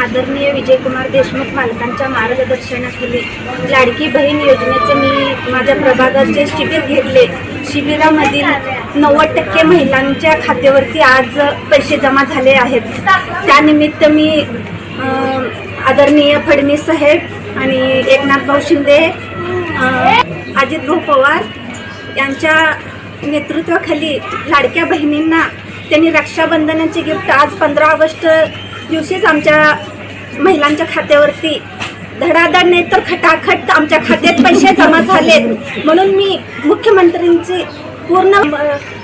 आदरणीय विजयकुमार देशमुख मालकांच्या मार्गदर्शनाखाली लाडकी बहीण योजनेचे मी माझ्या प्रभागाचे शिबिर घेतले. शिबिरामधील नव्वद टक्के महिलांच्या खात्यावरती आज पैसे जमा झाले आहेत. त्यानिमित्त मी आदरणीय फडणवीस साहेब आणि एकनाथ भाऊ शिंदे अजित भाऊ पवार यांच्या नेतृत्वाखाली लाडक्या बहिणींना त्यांनी रक्षाबंधनाची गिफ्ट आज पंधरा ऑगस्ट दिवशीच आमच्या महिलांच्या खात्यावरती धडाधड नाही तर खटाखट आमच्या खात्यात पैसे जमा झालेत. म्हणून मी मुख्यमंत्र्यांची पूर्ण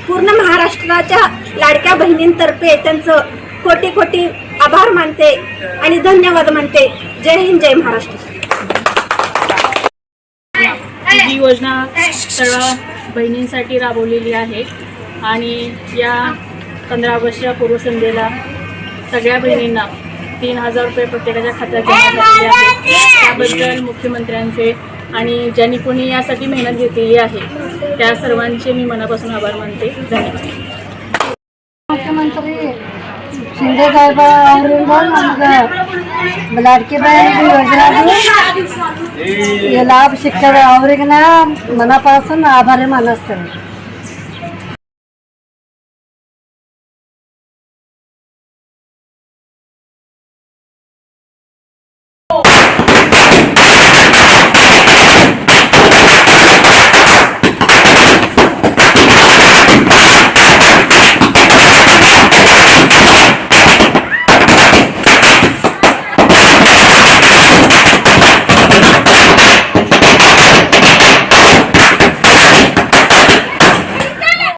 पूर्ण महाराष्ट्राच्या लाडक्या बहिणींतर्फे त्यांचं कोटी कोटी आभार मानते आणि धन्यवाद मानते. जय हिंद जय महाराष्ट्र. ही योजना सर्व बहिणींसाठी राबवलेली आहे आणि या पंधरा ऑगस्टच्या पूर्वसंध्येला सगळ्या बहिणींना तीन हजार रुपये प्रत्येकाच्या खात्यात जमा झालेले आहेत त्याबद्दल मुख्यमंत्र्यांचे आणि ज्यांनी कोणी यासाठी मेहनत घेतलेली आहे त्या सर्वांचे मी मनापासून आभार मानते धन्यवाद ಮುಖ್ಯಮಂತ್ರಿ ಶಿಂದೆ ಸಾಹೇಬ ಅವರಿಂದ ನಮ್ಗೆ ಲಾಡ್ಕಿ ಬಾಯಿ ಯೋಜನಾದು ಈ ಲಾಭ ಸಿಕ್ಕದ ಅವ್ರಿಗೆ ನಾ ಮನಪಾಸನ್ ಆಭಾರಿ ಮಾನಿಸ್ತೇನೆ